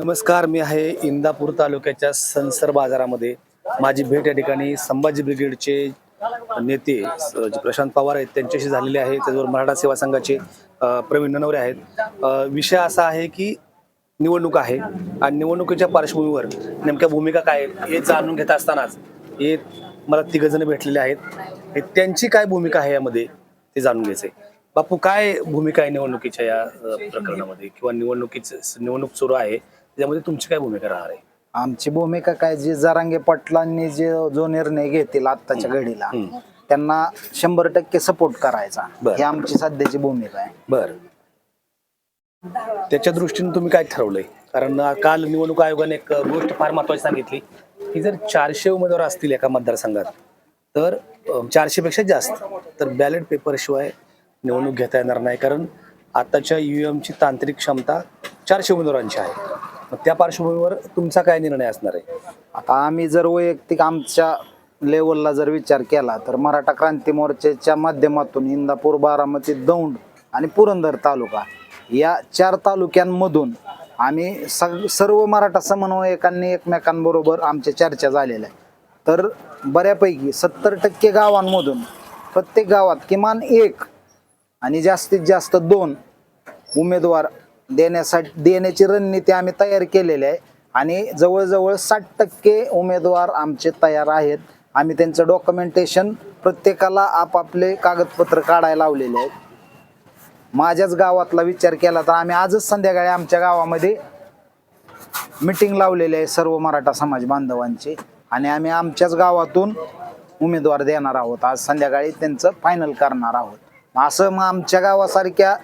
नमस्कार मी आहे इंदापूर तालुक्याच्या संसर बाजारामध्ये. माझी भेट या ठिकाणी संभाजी ब्रिगेडचे नेते जे प्रशांत पवार आहेत त्यांच्याशी झालेले आहे. त्याचबरोबर मराठा सेवा संघाचे प्रवीण ननवरे आहेत. विषय असा आहे की निवडणूक आहे आणि निवडणुकीच्या पार्श्वभूमीवर नेमक्या भूमिका काय हे जाणून घेत असतानाच हे मला तिघजण भेटलेले आहेत. हे त्यांची काय भूमिका आहे यामध्ये ते जाणून घ्यायचे बापू काय भूमिका आहे निवडणुकीच्या या प्रकरणामध्ये किंवा निवडणुकीचं निवडणूक सुरू आहे? त्याच्यामध्ये तुमची काय भूमिका राहणार आहे? आमची भूमिका काय जे जरांगे पाटलांनी जे जो निर्णय घेतील आत्ताच्या घडीला. त्यांना शंभर टक्के सपोर्ट करायचा. ही आमची सध्याची भूमिका आहे. बर. त्याच्या दृष्टीने तुम्ही काय ठरवलंय? कारण काल निवडणूक आयोगाने एक गोष्ट फार महत्वाची सांगितली. की जर चारशे उमेदवार असतील एका मतदारसंघात तर चारशे पेक्षा जास्त. तर बॅलेट पेपर शिवाय निवडणूक घेता येणार नाही. कारण आताच्या ईव्हीएम ची तांत्रिक क्षमता चारशे उमेदवारांची आहे. मग त्या पार्श्वभूमीवर तुमचा काय निर्णय असणार आहे? आता आम्ही जर वैयक्तिक आमच्या लेवलला जर विचार केला तर मराठा क्रांती मोर्चाच्या माध्यमातून इंदापूर बारामती दौंड आणि पुरंदर तालुका या चार तालुक्यांमधून आम्ही सग सर्व मराठा समन्वयकांनी एकमेकांबरोबर आमच्या चर्चा झालेल्या आहे तर बऱ्यापैकी सत्तर टक्के गावांमधून प्रत्येक गावात किमान एक आणि जास्तीत जास्त दोन उमेदवार देण्यासाठी देण्याची रणनीती आम्ही तयार केलेली आहे. आणि जवळजवळ साठ टक्के उमेदवार आमचे तयार आहेत. आम्ही त्यांचं डॉक्युमेंटेशन प्रत्येकाला आपापले कागदपत्र काढायला लावलेले आहेत. माझ्याच गावातला विचार केला तर आम्ही आजच संध्याकाळी आमच्या गावामध्ये मिटिंग लावलेली आहे सर्व मराठा समाज बांधवांची. आणि आम्ही आमच्याच गावातून उमेदवार देणार आहोत. आज संध्याकाळी त्यांचं फायनल करणार आहोत. असं मग आमच्या गावासारख्या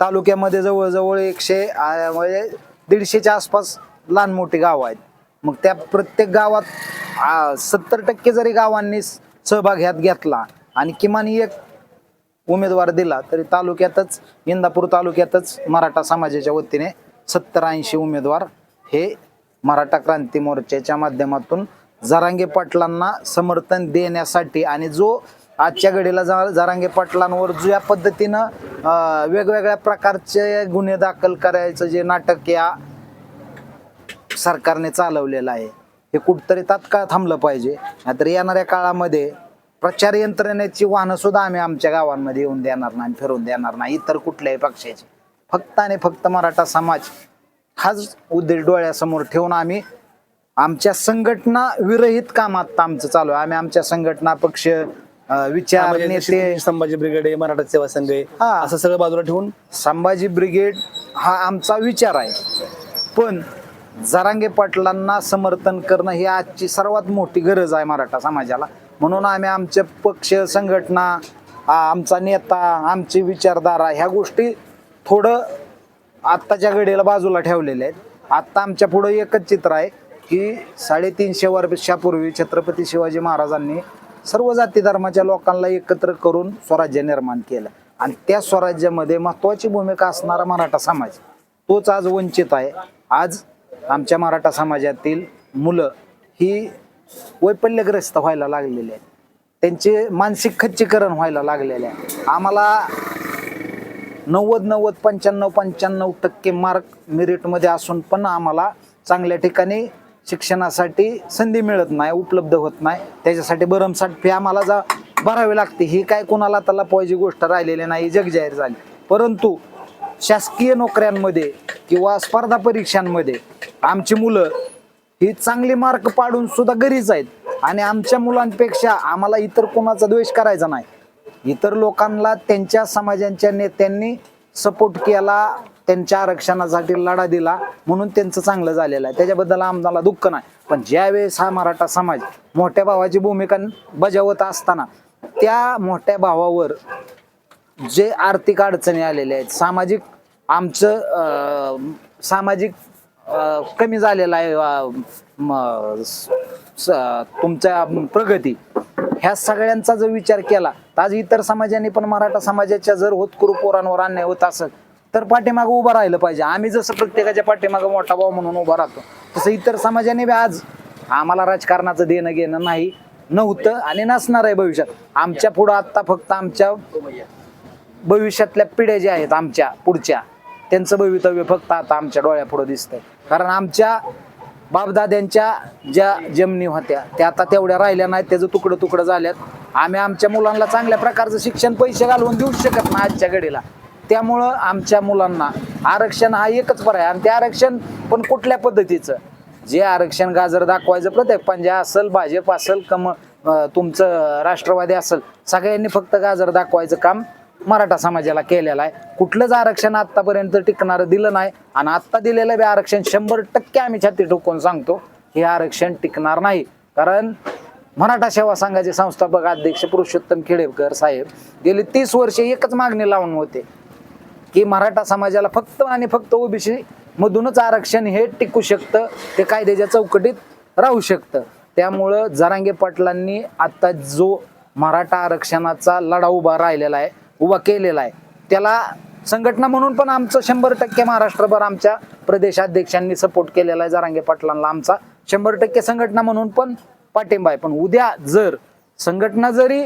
तालुक्यामध्ये जवळजवळ एकशे म्हणजे दीडशेच्या आसपास लहान मोठी गावं आहेत. मग त्या प्रत्येक गावात सत्तर टक्के जरी गावांनी सहभाग ह्यात घेतला आणि किमान एक उमेदवार दिला तरी तालुक्यातच इंदापूर तालुक्यातच मराठा समाजाच्या वतीने सत्तर ऐंशी उमेदवार हे मराठा क्रांती मोर्चाच्या माध्यमातून जरांगे पाटलांना समर्थन देण्यासाठी आणि जो आजच्या घडीला जा- जरांगे पाटलांवर ज्या पद्धतीनं वेगवेगळ्या प्रकारचे गुन्हे दाखल करायचं जे नाटक या सरकारने चालवलेलं आहे हे कुठतरी तात्काळ थांबलं पाहिजे. नाहीतर येणाऱ्या काळामध्ये प्रचार यंत्रणेची वाहनं सुद्धा आम्ही आमच्या गावांमध्ये येऊन देणार नाही फिरून देणार नाही इतर कुठल्याही पक्षाची. फक्त आणि फक्त मराठा समाज हाच उद्देश डोळ्यासमोर ठेवून आम्ही आमच्या संघटना विरहित काम आत्ता आमचं चालू आहे. आम्ही आमच्या संघटना पक्ष अं, विचार म्हणजे नेते. जशी संभाजी ब्रिगेड आहे मराठा सेवा संघ आहे हा. असं सगळं बाजूला ठेवून? संभाजी ब्रिगेड हा आमचा विचार आहे. पण जरांगे पाटलांना समर्थन करणं ही आजची सर्वात मोठी गरज आहे मराठा समाजाला. म्हणून आम्ही आमचे पक्ष संघटना आ- आमचा नेता आमची विचारधारा ह्या गोष्टी थोडं आत्ताच्या घडीला बाजूला ठेवलेल्या आहेत. आत्ता आमच्या पुढं एकच चित्र आहे की साडेतीनशे वर्षापूर्वी छत्रपती शिवाजी महाराजांनी सर्व जाती धर्माच्या लोकांना एकत्र करून स्वराज्य निर्माण केलं. आणि त्या स्वराज्यामध्ये महत्त्वाची भूमिका असणारा मराठा समाज तोच आज वंचित आहे. आज आमच्या मराठा समाजातील मुलं ही वैफल्यग्रस्त व्हायला लागलेली आहेत. त्यांचे मानसिक खच्चीकरण व्हायला लागलेले आहे. आम्हाला नव्वद नव्वद पंच्याण्णव पंच्याण्णव टक्के मार्क मेरिटमध्ये असून पण आम्हाला चांगल्या ठिकाणी शिक्षणासाठी संधी मिळत नाही उपलब्ध होत नाही. त्याच्यासाठी भरमसाठ फी आम्हाला जा भरावी लागते. ही काय कोणाला त्याला पाहिजे गोष्ट राहिलेली नाही जग जाहीर झाली. परंतु शासकीय नोकऱ्यांमध्ये किंवा स्पर्धा परीक्षांमध्ये आमची मुलं ही चांगली मार्क पाडून सुद्धा घरीच आहेत. आणि आमच्या मुलांपेक्षा आम्हाला इतर कोणाचा द्वेष करायचा नाही. इतर लोकांना त्यांच्या समाजांच्या नेत्यांनी सपोर्ट केला त्यांच्या आरक्षणासाठी लढा दिला म्हणून त्यांचं चांगलं झालेलं आहे. त्याच्याबद्दल आम्हाला दुःख नाही. पण ज्यावेळेस हा मराठा समाज मोठ्या भावाची भूमिका बजावत असताना त्या मोठ्या भावावर जे आर्थिक अडचणी आलेल्या आहेत सामाजिक आमचं सामाजिक कमी झालेलं आहे स- तुमच्या प्रगती ह्या सगळ्यांचा जर विचार केला तर आज इतर समाजाने पण मराठा समाजाच्या जर होतकरू पोरांवर अन्याय होत असेल तर पाठीमागं उभं राहिलं पाहिजे. आम्ही जसं प्रत्येकाच्या पाठीमागं मोठा भाऊ म्हणून उभा राहतो तसं इतर समाजाने बी आज आम्हाला राजकारणाचं देणं घेणं नाही नव्हतं आणि नसणार आहे भविष्यात. आमच्या पुढं आत्ता फक्त आमच्या भविष्यातल्या पिढ्या ज्या आहेत आमच्या पुढच्या त्यांचं भवितव्य फक्त आता आमच्या डोळ्यापुढं दिसतंय. कारण आमच्या बापदाद्यांच्या ज्या जमिनी होत्या त्या आता तेवढ्या राहिल्या नाहीत त्याचं तुकडं तुकडं झाल्यात. आम्ही आमच्या मुलांना चांगल्या प्रकारचं शिक्षण पैसे घालवून देऊ शकत नाही आजच्या घडीला. त्यामुळं आमच्या मुलांना आरक्षण हा एकच पर्याय आणि ते आरक्षण पण कुठल्या पद्धतीचं? जे आरक्षण गाजर दाखवायचं प्रत्येक पंजा असेल भाजप असेल कम तुमचं राष्ट्रवादी असेल सगळ्यांनी फक्त गाजर दाखवायचं काम मराठा समाजाला केलेलं आहे. कुठलंच आरक्षण आत्तापर्यंत टिकणारं दिलं नाही आणि आत्ता दिलेलं बी आरक्षण शंभर टक्के आम्ही छाती ठोकून सांगतो हे आरक्षण टिकणार नाही. कारण मराठा सेवा संघाचे संस्थापक अध्यक्ष पुरुषोत्तम खेडेकर साहेब गेली तीस वर्षे एकच मागणी लावून होते. की मराठा समाजाला फक्त आणि फक्त ओबीसी मधूनच आरक्षण हे टिकू शकतं ते कायद्याच्या चौकटीत राहू शकतं. त्यामुळं जरांगे पाटलांनी आता जो मराठा आरक्षणाचा लढा उभा राहिलेला आहे उभा केलेला आहे त्याला संघटना म्हणून पण आमचं शंभर टक्के महाराष्ट्रभर आमच्या प्रदेशाध्यक्षांनी सपोर्ट केलेला आहे जरांगे पाटलांना आमचा शंभर टक्के संघटना म्हणून पण पाठिंबा आहे. पण उद्या जर संघटना जरी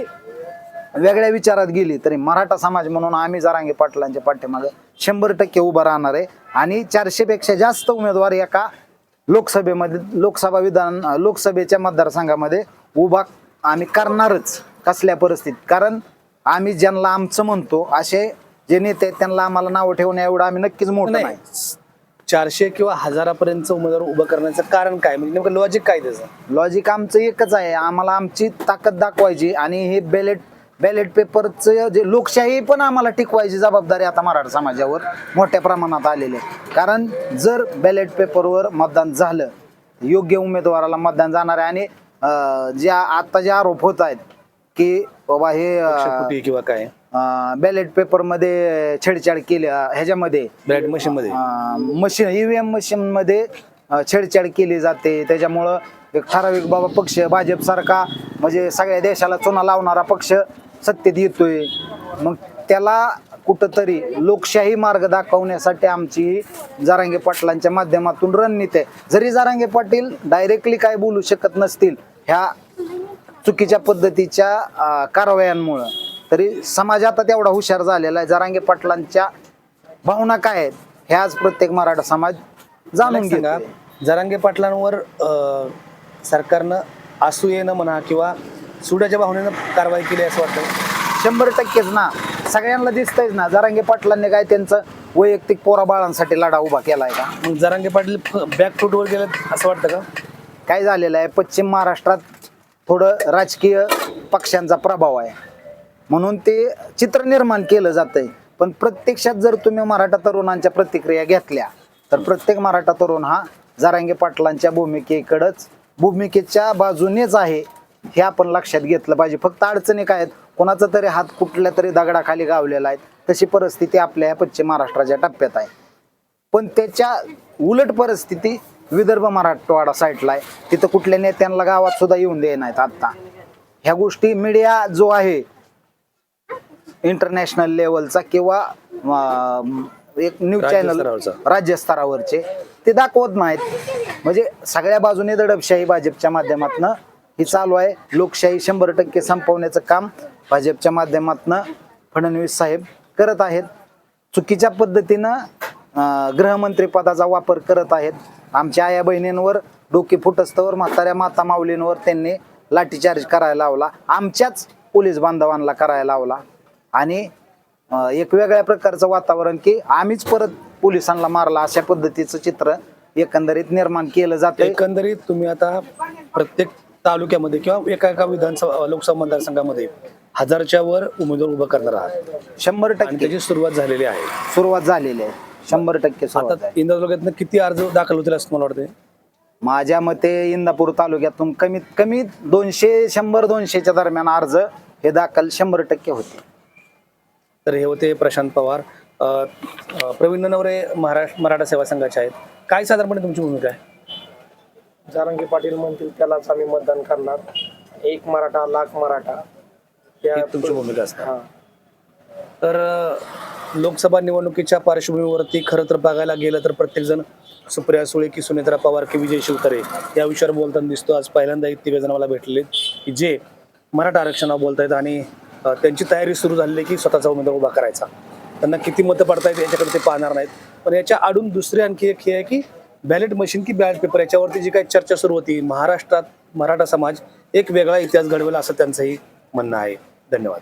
वेगळ्या विचारात गेली तरी मराठा समाज म्हणून आम्ही जरांगे पाटलांच्या पाठीमागे शंभर टक्के उभं राहणार आहे. आणि चारशे पेक्षा जास्त उमेदवार एका लोकसभेमध्ये लोकसभा विधान लोकसभेच्या मतदारसंघामध्ये उभा आम्ही करणारच कसल्या परिस्थितीत. कारण आम्ही ज्यांना आमचं म्हणतो असे जे नेते आहेत त्यांना आम्हाला नावं ठेवण्या एवढं आम्ही नक्कीच मोठं नाही चारशे किंवा हजारापर्यंत उमेदवार उभं करण्याचं कारण काय? म्हणजे नेमकं लॉजिक काय त्याचं? लॉजिक आमचं एकच आहे. आम्हाला आमची ताकद दाखवायची आणि हे बॅलेट बॅलेट पेपरचं जे लोकशाही पण आम्हाला टिकवायची जबाबदारी आता मराठा समाजावर मोठ्या प्रमाणात आलेली आहे. कारण जर बॅलेट पेपरवर मतदान झालं योग्य उमेदवाराला मतदान जाणार आहे आणि ज्या आता जे आरोप होत आहेत की बाबा हे किंवा काय? बॅलेट पेपरमध्ये छेडछाड केली ह्याच्यामध्ये बॅलेट मशीन मध्ये मशीन ईव्हीएम मशीन मध्ये अ, छेडछाड केली जाते. त्याच्यामुळं एक ठराविक बाबा पक्ष भाजप सारखा म्हणजे सगळ्या देशाला चुना लावणारा पक्ष सत्तेत येतोय मग त्याला कुठंतरी लोकशाही मार्ग दाखवण्यासाठी आमची जारांगे पाटलांच्या माध्यमातून रणनीती आहे. जरी जारांगे पाटील डायरेक्टली काय बोलू शकत नसतील ह्या चुकीच्या पद्धतीच्या कारवायांमुळं तरी समाज आता तेवढा हुशार झालेला आहे. जरांगे पाटलांच्या भावना काय आहेत हे आज प्रत्येक मराठा समाज जाणून घेतो जरांगे पाटलांवर सरकारनं असूयेनं म्हणा किंवा सुडाच्या भावनेनं कारवाई केली असं वाटतं. शंभर टक्केच ना. सगळ्यांना दिसतंयच ना. जरांगे पाटलांनी काय त्यांचं वैयक्तिक पोराबाळांसाठी लढा उभा केलाय का? मग जरांगे पाटील बॅकफूटवर गेलं असं वाटतं का? काय झालेलं आहे? पश्चिम महाराष्ट्रात थोडं राजकीय पक्षांचा प्रभाव आहे. म्हणून ते चित्र निर्माण केलं जातंय. पण प्रत्यक्षात जर तुम्ही मराठा तरुणांच्या प्रतिक्रिया घेतल्या तर प्रत्येक मराठा तरुण हा जरांगे पाटलांच्या भूमिकेकडंच भूमिकेच्या बाजूनेच आहे. हे आपण लक्षात घेतलं पाहिजे. फक्त अडचणी काय आहेत? कोणाचा तरी हात कुठल्या तरी दगडाखाली गावलेला आहे. तशी परिस्थिती आपल्या या पश्चिम महाराष्ट्राच्या टप्प्यात आहे. पण त्याच्या उलट परिस्थिती विदर्भ मराठवाडा साईडला आहे. तिथं कुठल्या नेत्यांना गावात सुद्धा येऊन दे नाहीत आता ह्या गोष्टी मीडिया जो आहे इंटरनॅशनल लेवलचा किंवा एक न्यूज चॅनल स्तरावरचा. राज्य स्तरावरचे ते दाखवत नाहीत. म्हणजे सगळ्या बाजूने दडपशाही भाजपच्या माध्यमातून ही चालू आहे. लोकशाही शंभर टक्के संपवण्याचं काम भाजपच्या माध्यमातून फडणवीस साहेब करत आहेत. चुकीच्या पद्धतीनं गृहमंत्रीपदाचा वापर करत आहेत. आमच्या आया बहिणींवर डोके फुटस्तवर म्हाताऱ्या माता माऊलींवर त्यांनी लाठीचार्ज करायला लावला. आमच्याच पोलीस बांधवांना करायला लावला. आणि एक वेगळ्या प्रकारचं वातावरण की आम्हीच परत पोलिसांना मारला अशा पद्धतीचं चित्र एकंदरीत निर्माण केलं जातं एकंदरीत तुम्ही आता प्रत्येक तालुक्यामध्ये किंवा एका एका विधानसभा लोकसभा मतदारसंघामध्ये हजारच्या वर उमेदवार उभं करणार आहात. शंभर टक्के. त्याची सुरुवात झालेली आहे. सुरुवात झालेली आहे. शंभर टक्के सुरुवात आता आहे. इंदापूर तालुक्यातनं किती अर्ज दाखल होतील असं मला वाटतंय? माझ्या मते इंदापूर तालुक्यातून कमीत कमी दोनशे शंभर दोनशेच्या दरम्यान अर्ज हे दाखल शंभर टक्के होते तर हे होते प्रशांत पवार. अ, अ, प्रवीण नवरे महाराष्ट्र मराठा सेवा संघाचे आहेत. काय साधारणपणे तुमची भूमिका आहे? जारंगे पाटील म्हणतील त्यालाच आम्ही मतदान करणार. एक मराठा लाख मराठा. त्या ही तुमची भूमिका असणार. हा. तर अ, लोकसभा निवडणुकीच्या पार्श्वभूमीवरती खरं तर बघायला गेलं तर प्रत्येक जण सुप्रिया सुळे की सुनेत्रा पवार की विजय शिवतारे या विषयावर बोलताना दिसतो. आज पहिल्यांदा एक तिघ जण मला भेटले की जे मराठा आरक्षणावर बोलतायत आणि अ, त्यांची तयारी सुरू झालेली आहे की स्वतःचा उमेदवार उभा करायचा. त्यांना किती मतं पडतायत याच्याकडे ते पाहणार नाहीत. पण याच्या आडून दुसरी आणखी एक हे आहे की बॅलेट मशीन की बॅलेट पेपर याच्यावरती जी काही चर्चा सुरू होती महाराष्ट्रात मराठा समाज एक वेगळा इतिहास घडवेल असं त्यांचंही म्हणणं आहे. धन्यवाद.